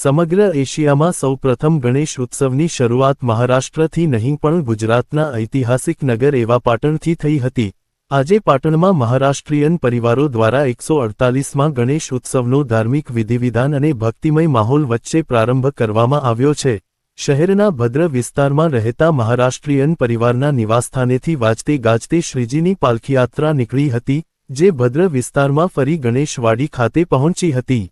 સમગ્ર એશિયામાં સૌપ્રથમ ગણેશ ઉત્સવની શરૂઆત મહારાષ્ટ્રથી નહીં પણ ગુજરાતના ઐતિહાસિક નગર એવા પાટણથી થઈ હતી. આજે પાટણમાં મહારાષ્ટ્રીયન પરિવારો દ્વારા એકસો અડતાલીસમાં ગણેશ ઉત્સવનો ધાર્મિક વિધિવિધાન અને ભક્તિમય માહોલ વચ્ચે પ્રારંભ કરવામાં આવ્યો છે. શહેરના ભદ્ર વિસ્તારમાં રહેતા મહારાષ્ટ્રીયન પરિવારના નિવાસસ્થાનેથી વાજતે ગાજતે શ્રીજીની પાલખીયાત્રા નીકળી હતી, જે ભદ્ર વિસ્તારમાં ફરી ગણેશવાડી ખાતે પહોંચી હતી.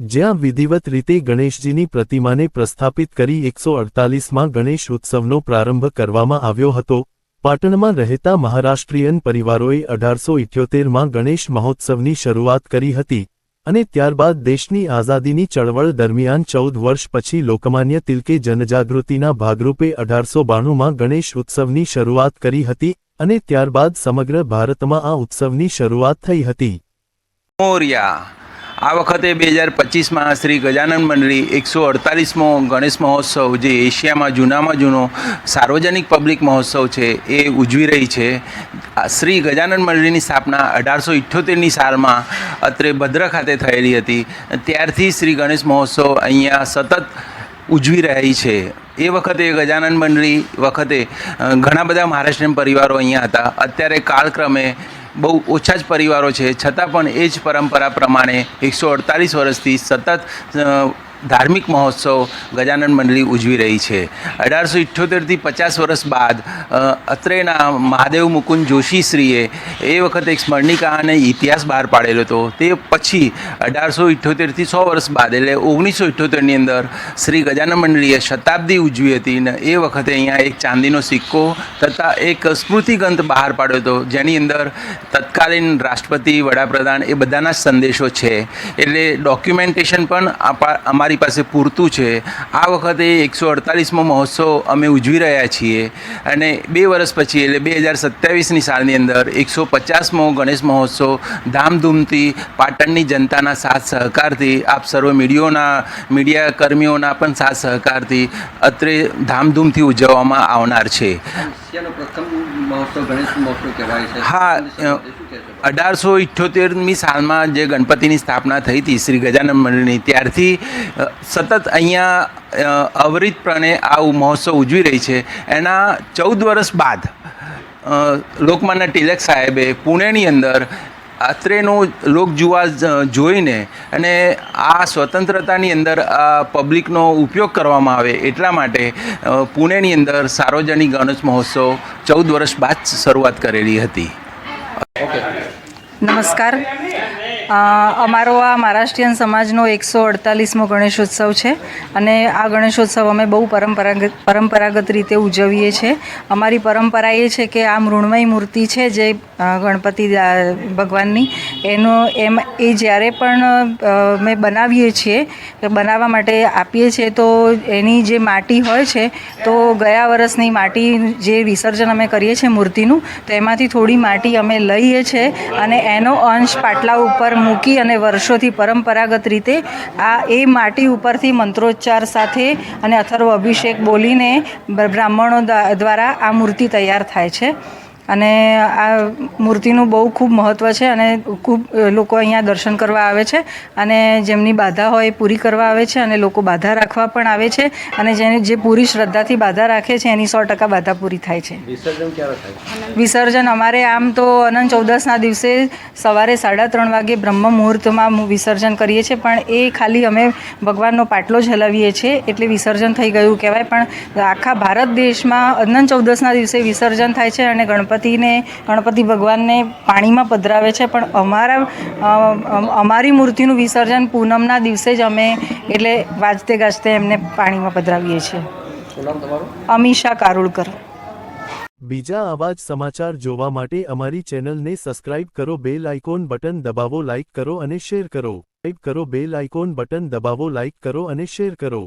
જ્યાં વિધિવત રીતે ગણેશજીની પ્રતિમાને પ્રસ્થાપિત કરી એકસો અડતાલીસમાં ગણેશ ઉત્સવનો પ્રારંભ કરવામાં આવ્યો હતો. પાટણમાં રહેતા મહારાષ્ટ્રીયન પરિવારોએ અઢારસો ઇઠ્યોતેરમાં ગણેશ મહોત્સવની શરૂઆત કરી હતી અને ત્યારબાદ દેશની આઝાદીની ચળવળ દરમિયાન ચૌદ વર્ષ પછી લોકમાન્ય તિલકે જનજાગૃતિના ભાગરૂપે અઢારસો બાણુંમાં ગણેશ ઉત્સવની શરૂઆત કરી હતી અને ત્યારબાદ સમગ્ર ભારતમાં આ ઉત્સવની શરૂઆત થઈ હતી. મોરિયા આ વખતે બે હજાર પચીસમાં શ્રી ગજાનન મંડળી એકસો અડતાલીસમો ગણેશ મહોત્સવ, જે એશિયામાં જૂનામાં જૂનો સાર્વજનિક પબ્લિક મહોત્સવ છે, એ ઉજવી રહી છે. શ્રી ગજાનન મંડળીની સ્થાપના અઢારસો ઇઠ્યોતેરની સાલમાં અત્રે ભદ્ર ખાતે થયેલી હતી. ત્યારથી શ્રી ગણેશ મહોત્સવ અહીંયા સતત ઉજવી રહી છે. એ વખતે ગજાનન મંડળી વખતે ઘણા બધા મહારાષ્ટ્રીયન પરિવારો અહીંયા હતા. અત્યારે કાળક્રમે બહુ ઓછા જ પરિવારો છે. છતાં પણ એ જ પરંપરા પ્રમાણે એકસો અડતાલીસ વર્ષથી સતત ધાર્મિક મહોત્સવ ગજાનન મંડળી ઉજવી રહી છે. અઢારસો ઇઠ્યોતેરથી પચાસ વર્ષ બાદ અત્રેના મહાદેવ મુકુંદ જોશીશ્રીએ એ વખતે એક સ્મરણિકા અને ઇતિહાસ બહાર પાડેલો હતો. તે પછી અઢારસો ઇઠ્યોતેરથી સો વર્ષ બાદ, એટલે ઓગણીસો ઇઠ્યોતેરની અંદર શ્રી ગજાનન મંડળીએ શતાબ્દી ઉજવી હતી ને એ વખતે અહીંયા એક ચાંદીનો સિક્કો તથા એક સ્મૃતિગ્રંથ બહાર પાડ્યો હતો, જેની અંદર તત્કાલીન રાષ્ટ્રપતિ, વડાપ્રધાન એ બધાના સંદેશો છે. એટલે ડોક્યુમેન્ટેશન પણ આપા અમારી પાસે પૂરતું છે. આ વખતે એકસો અડતાલીસમો મહોત્સવ અમે ઉજવી રહ્યા છીએ અને બે વર્ષ પછી એટલે બે હજાર સત્યાવીસની સાલની અંદર એકસો પચાસમો ગણેશ મહોત્સવ ધામધૂમથી પાટણની જનતાના સાથ સહકારથી આપ સર્વ મીડિયોના મીડિયા કર્મીઓના પણ સાથ સહકારથી અત્રે ધામધૂમથી ઉજવવામાં આવનાર છે. પ્રથમ મહોત્સવ ગણેશ મહોત્સવ કહેવાય છે. હા? અઢારસો ઇઠ્યોતેરમી સાલમાં જે ગણપતિની સ્થાપના થઈ હતી શ્રી ગજાનન મંડળની, ત્યારથી સતત અહીંયા અવરિતપણે આ મહોત્સવ ઉજવી રહી છે. એના ચૌદ વર્ષ બાદ લોકમાન્ય તિલક સાહેબે પુણેની અંદર અત્રેનો લોકજુવા જોઈને અને આ સ્વતંત્રતાની અંદર આ પબ્લિકનો ઉપયોગ કરવામાં આવે એટલા માટે પુણેની અંદર સાર્વજનિક ગણેશ મહોત્સવ ચૌદ વર્ષ બાદ શરૂઆત કરેલી હતી. નમસ્કાર नमस्कार. અમારો આ મહારાષ્ટ્રીયન સમાજનો એકસો અડતાલીસમો ગણેશોત્સવ છે અને આ ગણેશોત્સવ અમે બહુ પરંપરાગત પરંપરાગત રીતે ઉજવીએ છીએ. અમારી પરંપરા એ છે કે આ મૃણમય મૂર્તિ છે જે ગણપતિ ભગવાનની. એનો, એમ, એ જ્યારે પણ મેં બનાવીએ છીએ, બનાવવા માટે આપીએ છીએ, તો એની જે માટી હોય છે, તો ગયા વર્ષની માટી જે વિસર્જન અમે કરીએ છીએ મૂર્તિનું, તો એમાંથી થોડી માટી અમે લઈએ છીએ અને એનો અંશ પાટલા ઉપર મૂકી અને વર્ષોથી પરંપરાગત રીતે આ એ માટી ઉપરથી મંત્રોચ્ચાર સાથે અને અથર્વ અભિષેક બોલીને બ્રાહ્મણો દ્વા- દ્વારા આ મૂર્તિ તૈયાર થાય છે. અને આ મૂર્તિનું બહુ ખૂબ મહત્ત્વ છે અને ખૂબ લોકો અહીંયા દર્શન કરવા આવે છે અને જેમની બાધા હોય એ પૂરી કરવા આવે છે અને લોકો બાધા રાખવા પણ આવે છે અને જેને જે પૂરી શ્રદ્ધાથી બાધા રાખે છે એની સો ટકા બાધા પૂરી થાય છે. વિસર્જન અમારે આમ તો અનંત ચૌદસના દિવસે સવારે સાડા ત્રણ વાગે બ્રહ્મ મુહૂર્તમાં વિસર્જન કરીએ છીએ પણ એ ખાલી અમે ભગવાનનો પાટલો જ હલાવીએ છીએ એટલે વિસર્જન થઈ ગયું કહેવાય પણ આખા ભારત દેશમાં અનંત ચૌદસના દિવસે વિસર્જન થાય છે અને ગણપતિને ગણપતિ ભગવાનને પાણીમાં પધરાવે છે. પણ અમારા અમારી મૂર્તિનું વિસર્જન પૂનમના દિવસે જ અમે એટલે વાજતે ગાજતે એમને પાણીમાં પધરાવીએ છીએ. અમીષા કારુળકર. બીજા આવા જ સમાચાર જોવા માટે અમારી ચેનલને સબસ્ક્રાઇબ કરો બેલ આઇકોન બટન દબાવો લાઇક કરો અને શેર કરો. ટાઈપ કરો બેલ આઇકોન બટન દબાવો લાઇક કરો અને શેર કરો.